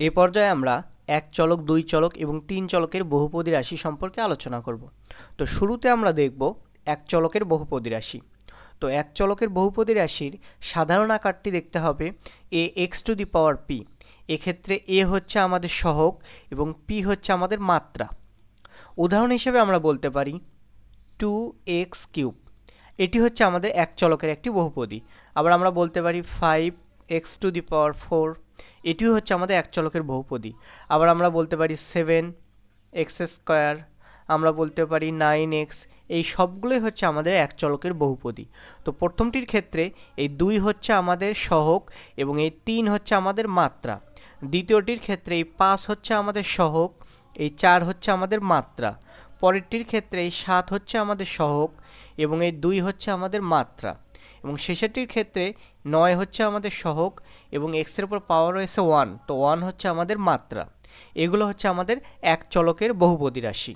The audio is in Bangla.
এ পর্যায়ে আমরা এক চলক, দুই চলক এবং তিন চলকের বহুপদী রাশি সম্পর্কে আলোচনা করব। তো শুরুতে আমরা দেখব এক চলকের বহুপদী রাশি। তো এক চলকের বহুপদী রাশির সাধারণ আকারটি দেখতে হবে a x to the power p. এক্ষেত্রে এ হচ্ছে আমাদের সহগ এবং পি হচ্ছে আমাদের মাত্রা। উদাহরণ হিসেবে আমরা বলতে পারি টু এক্স কিউব। এটি হচ্ছে আমাদের এক চলকের একটি বহুপদী। আবার আমরা বলতে পারি five x to the power four এটিও হচ্ছে আমাদের এক চলকের বহুপদী। আবার আমরা বলতে পারি সেভেন এক্স স্কোয়ার, আমরা বলতে পারি নাইন এক্স, এই সবগুলোই হচ্ছে আমাদের এক চলকের বহুপদী। তো প্রথমটির ক্ষেত্রে এই দুই হচ্ছে আমাদের সহক এবং এই তিন হচ্ছে আমাদের মাত্রা। দ্বিতীয়টির ক্ষেত্রে এই পাঁচ হচ্ছে আমাদের সহক, এই চার হচ্ছে আমাদের মাত্রা। পরেরটির ক্ষেত্রে এই সাত হচ্ছে আমাদের সহক এবং এই দুই হচ্ছে আমাদের মাত্রা। এবং শেষেরটির ক্ষেত্রে নয় হচ্ছে আমাদের সহক এবং এক্সের উপর পাওয়ার রয়েছে ওয়ান তো ওয়ান হচ্ছে আমাদের মাত্রা। এগুলো হচ্ছে আমাদের এক চলকের বহুপদী রাশি।